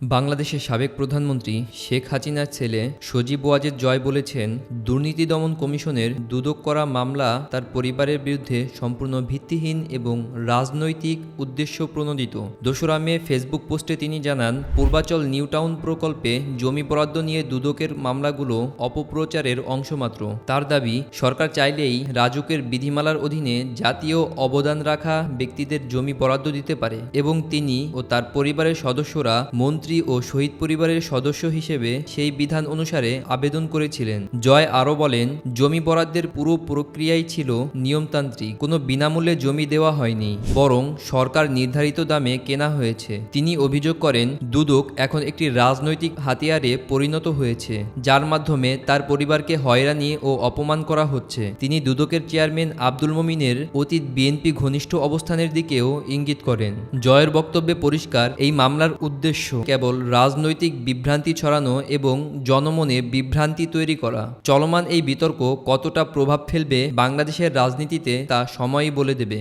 বাংলাদেশের সাবেক প্রধানমন্ত্রী শেখ হাসিনার ছেলে সজীব ওয়াজেদ জয় বলেছেন, দুর্নীতি দমন কমিশনের দুদক করা মামলা তার পরিবারের বিরুদ্ধে সম্পূর্ণ ভিত্তিহীন এবং রাজনৈতিক উদ্দেশ্য প্রণোদিত। দোসরা মে ফেসবুক পোস্টে তিনি জানান, পূর্বাচল নিউটাউন প্রকল্পে জমি বরাদ্দ নিয়ে দুদকের মামলাগুলো অপপ্রচারের অংশমাত্র তার দাবি, সরকার চাইলেই রাজুকের বিধিমালার অধীনে জাতীয় অবদান রাখা ব্যক্তিদের জমি বরাদ্দ দিতে পারে। এবং তিনি ও তার পরিবারের সদস্যরা মন্ত্রী ও শহীদ পরিবারের সদস্য হিসেবে সেই বিধান অনুসারে আবেদন করেছিলেন। জয় আরও বলেন, জমি বরাদ্দের পুরো প্রক্রিয়াই ছিল নিয়মতান্ত্রিক, কোনো বিনামূল্যে জমি দেওয়া হয়নি, বরং সরকার নির্ধারিত দামে কেনা হয়েছে। তিনি অভিযোগ করেন, দুদক এখন একটি রাজনৈতিক হাতিয়ারে পরিণত হয়েছে, যার মাধ্যমে তার পরিবারকে হয়রানি ও অপমান করা হচ্ছে। তিনি দুদকের চেয়ারম্যান আব্দুল মমিনের অতীত বিএনপি ঘনিষ্ঠ অবস্থানের দিকেও ইঙ্গিত করেন। জয়ের বক্তব্যে পরিষ্কার, এই মামলার উদ্দেশ্য কেবল রাজনৈতিক বিভ্রান্তি ছড়ানো এবং জনমনে বিভ্রান্তি তৈরি করা। চলমান এই বিতর্ক কতটা প্রভাব ফেলবে বাংলাদেশের রাজনীতিতে তা সময়ই বলে দেবে।